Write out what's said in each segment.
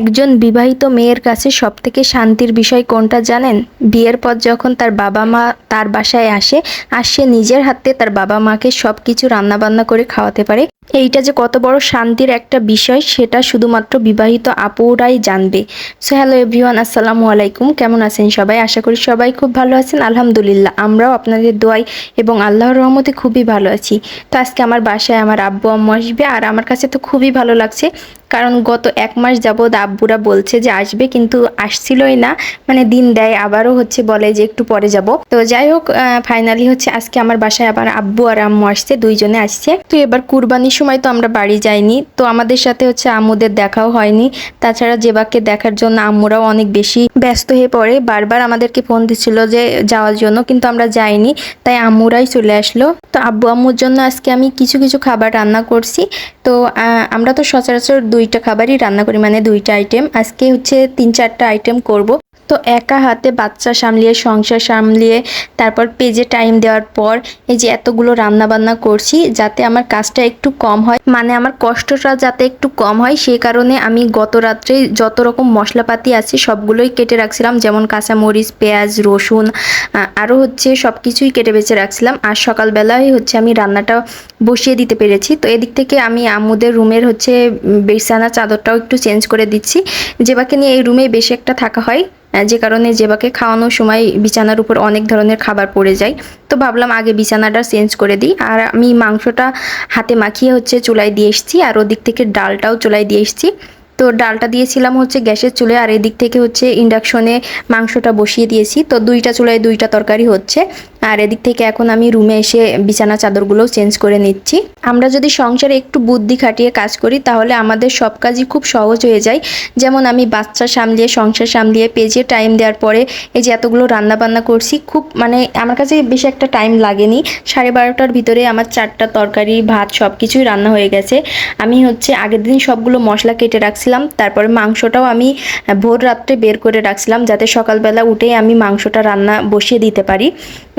একজন বিবাহিত মেয়ের কাছে সবথেকে শান্তির বিষয় কোনটা জানেন? বিয়ের পর যখন তার বাবা মা তার বাসায় আসে, আর সে নিজের হাতে তার বাবা মাকে সব কিছু রান্নাবান্না করে খাওয়াতে পারে এইটা যে কত বড় শান্তির একটা বিষয়, সেটা শুধুমাত্র বিবাহিত আপুরাই জানবে। সো হ্যালো এভরিওয়ান আসসালামু আলাইকুম। কেমন আছেন সবাই? আশা করি সবাই খুব ভালো আছেন। আলহামদুলিল্লাহ, আমরাও আপনাদের দোয়াই এবং আল্লাহর রহমতে খুবই ভালো আছি। তো আজকে আমার বাসায় আমার আব্বু, আম্মু আসবে আর আমার কাছে তো খুবই ভালো লাগছে। কারণ গত এক মাস যাবৎ আব্বুরা বলছে যে আসবে কিন্তু আসছিলই না। মানে দিন দেয়, আবারও হচ্ছে বলে যে একটু পরে যাব। তো যাই হোক ফাইনালি হচ্ছে আজকে আমার বাসায় আবার আব্বু আর আম্মু আসছে, দুইজনে আসছে। তো এবার কুরবানির সময় তো আমরা বাড়ি যাইনি, তো আমাদের সাথে হচ্ছে আম্মুদের দেখাও হয়নি। তাছাড়া জেবাকে দেখার জন্য আম্মুরাও অনেক বেশি ব্যস্ত হয়ে পড়ে। বারবার আমাদেরকে ফোন দিচ্ছিল যে যাওয়ার জন্য, কিন্তু আমরা যাইনি, তাই আম্মুরাই চলে আসলো। তো আব্বু আম্মুর জন্য আজকে আমি কিছু কিছু খাবার রান্না করছি। তো আমরা তো সচরাচর দুইটা খাবারই রান্না করি মানে দুইটা আইটেম আজকে হচ্ছে তিন, চারটা আইটেম করব। তো একা হাতে বাচ্চা সামলিয়ে, সংসার সামলিয়ে, তারপর পেজে টাইম দেওয়ার পর এই যে এতগুলো রান্না বান্না করছি যাতে আমার কাজটা একটু কম হয়। মানে আমার কষ্টটা যাতে একটু কম হয় সেই কারণে আমি গত রাত্রে যত রকম মশলাপাতি আছে সবগুলোই কেটে রাখছিলাম। যেমন কাঁচামরিচ, পেঁয়াজ, রসুন আরও হচ্ছে সব কিছুই কেটে বেছে রাখছিলাম। আর সকালবেলায় হচ্ছে আমি রান্নাটা বসিয়ে দিতে পেরেছি। তো এদিক থেকে আমি আমুদের রুমের হচ্ছে বিছানা চাদরটাও একটু চেঞ্জ করে দিচ্ছি। জেবাকে নিয়ে এই রুমে বেশি একটা থাকা হয়। যে কারণে জেবাকে খাওয়ানোর সময় বিছানার উপর অনেক ধরনের খাবার পড়ে যায়। তো ভাবলাম আগে বিছানাটা চেঞ্জ করে দিই। আর আমি মাংসটা হাতে মাখিয়ে হচ্ছে চুলায় দিয়ে এসেছি, আর ওদিক থেকে ডালটাও চুলায় দিয়ে এসেছি। তো ডালটা দিয়েছিলাম হচ্ছে গ্যাসের চুলে, আর এদিক থেকে হচ্ছে ইন্ডাকশনে মাংসটা বসিয়ে দিয়েছি। তো দুইটা চুলায় দুইটা তরকারি হচ্ছে। আর এদিক থেকে এখন আমি রুমে এসে বিছানা চাদরগুলোও চেঞ্জ করে নিচ্ছি। আমরা যদি সংসারে একটু বুদ্ধি খাটিয়ে কাজ করি, তাহলে আমাদের সব কাজই খুব সহজ হয়ে যায়। যেমন আমি বাচ্চা সামলিয়ে, সংসার সামলিয়ে, পেজে টাইম দেওয়ার পরে এই যে এতগুলো রান্না বান্না করছি, খুব মানে আমার কাছে বেশি একটা টাইম লাগেনি। সাড়ে বারোটার ভিতরে আমার চারটা তরকারি, ভাত সব কিছুই রান্না হয়ে গেছে। আমি হচ্ছে আগের দিন সবগুলো মশলা কেটে রাখছিলাম, তারপরে মাংসটাও আমি ভোর রাত্রে বের করে রাখছিলাম, যাতে সকালবেলা উঠেই আমি মাংসটা রান্না বসিয়ে দিতে পারি।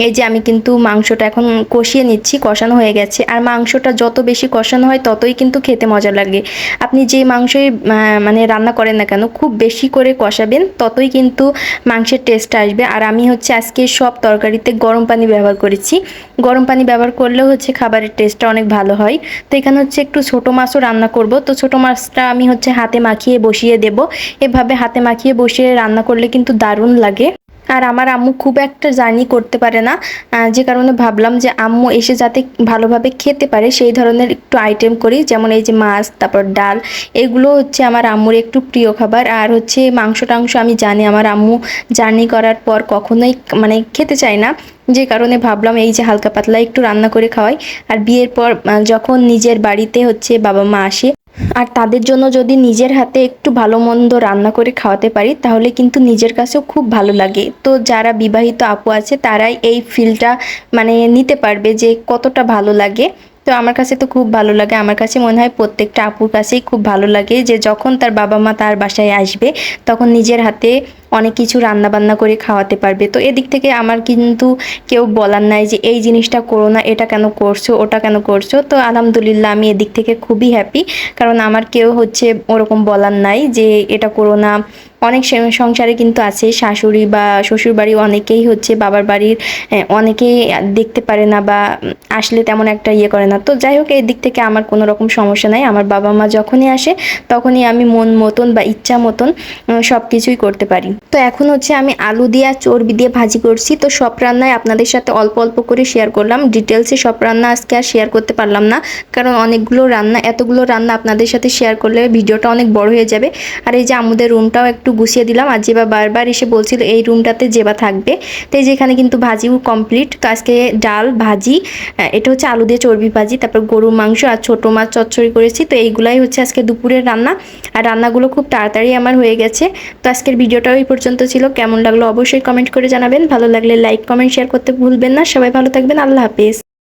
এই যে আমি কিন্তু মাংসটা এখন কষিয়ে নিচ্ছি, কষানো হয়ে গেছে। আর মাংসটা যত বেশি কষানো হয়, ততই কিন্তু খেতে মজা লাগে। আপনি যে মাংসই মানে রান্না করেন না কেন, খুব বেশি করে কষাবেন, ততই কিন্তু মাংসের টেস্ট আসবে। আর আমি হচ্ছে আজকে সব তরকারিতে গরম পানি ব্যবহার করেছি। গরম পানি ব্যবহার করলেও হচ্ছে খাবারের টেস্টটা অনেক ভালো হয়। তো এখানে হচ্ছে একটু ছোট মাছও রান্না করব। তো ছোট মাছটা আমি হচ্ছে হাতে মাখিয়ে বসিয়ে দেব। এভাবে হাতে মাখিয়ে বসিয়ে রান্না করলে কিন্তু দারুণ লাগে। আর আমার আম্মু খুব একটা জার্নি করতে পারে না যে কারণে ভাবলাম যে আম্মু এসে যাতে ভালোভাবে খেতে পারে, সেই ধরনের একটু আইটেম করি, যেমন এই যে মাছ, তারপর ডাল, এগুলো হচ্ছে আমার আম্মুর একটু প্রিয় খাবার। আর হচ্ছে মাংস টাংস আমি জানি, আমার আম্মু জার্নি করার পর কখনোই মানে খেতে চায় না। যে কারণে ভাবলাম এই যে হালকা পাতলা একটু রান্না করে খাওয়াই। আর বিয়ের পর যখন নিজের বাড়িতে হচ্ছে বাবা মা আসে আর তাদের জন্য যদি নিজের হাতে একটু ভালো মন্দ রান্না করে খাওয়াতে পারি, তাহলে কিন্তু নিজের কাছেও খুব ভালো লাগে। তো যারা বিবাহিত আপু আছে, তারাই এই ফিলটা মানে নিতে পারবে যে কতটা ভালো লাগে। তো আমার কাছে তো খুব ভালো লাগে। আমার কাছে মনে হয় প্রত্যেকটা আপুর কাছেই খুব ভালো লাগে যে যখন তার বাবা মা তার বাসায় আসবে, তখন নিজের হাতে অনেক কিছু রান্না বান্না করে খাওয়াতে পারবে। তো এদিক থেকে আমার কিন্তু কেউ বলার নাই যে এই জিনিসটা করো না, এটা কেন করছ, ওটা কেন করছ। তো আলহামদুলিল্লাহ আমি এদিক থেকে খুবই হ্যাপি কারণ আমার কেউ হচ্ছে ওরকম বলার নাই যে এটা করো না। অনেক সংসারে কিন্তু আছে, শাশুড়ি বা শ্বশুর বাড়ি অনেকেই হচ্ছে বাবার বাড়ির অনেকেই দেখতে পারে না বা আসলে তেমন একটা ইয়ে করে না। তো যাই হোক, এই দিক থেকে আমার কোনো রকম সমস্যা নাই। আমার বাবা মা যখনই আসে, তখনই আমি মন মতন বা ইচ্ছা মতন সব কিছুই করতে পারি। তো এখন হচ্ছে আমি আলু দিয়ে আর চর্বি দিয়ে ভাজি করছি। তো সব রান্নায় আপনাদের সাথে অল্প অল্প করে শেয়ার করলাম। ডিটেলসে সব রান্না আজকে আর শেয়ার করতে পারলাম না। কারণ অনেকগুলো রান্না, এতগুলো রান্না আপনাদের সাথে শেয়ার করলে ভিডিওটা অনেক বড় হয়ে যাবে। আর এই যে আমাদের রুমটাও একটু গুছিয়ে দিলাম। আর জেবা বারবার এসে বলছিল, এই রুমটাতে জেবা থাকবে। তো এই যে এখানে কিন্তু ভাজিও কমপ্লিট আজকে ডাল, ভাজি এটা হচ্ছে আলু দিয়ে চর্বি ভাজি, তারপর গরুর মাংস আর ছোটো মাছ চচ্চড়ি করেছি। তো এইগুলাই হচ্ছে আজকে দুপুরের রান্না। আর রান্নাগুলো খুব তাড়াতাড়ি আমার হয়ে গেছে। তো আজকের ভিডিওটাও পর্যন্ত ছিল, কেমন লাগল অবশ্যই কমেন্ট করে জানাবেন। ভালো লাগলে লাইক কমেন্ট শেয়ার করতে ভুলবেন না। সবাই ভালো থাকবেন। আল্লাহ হাফেজ।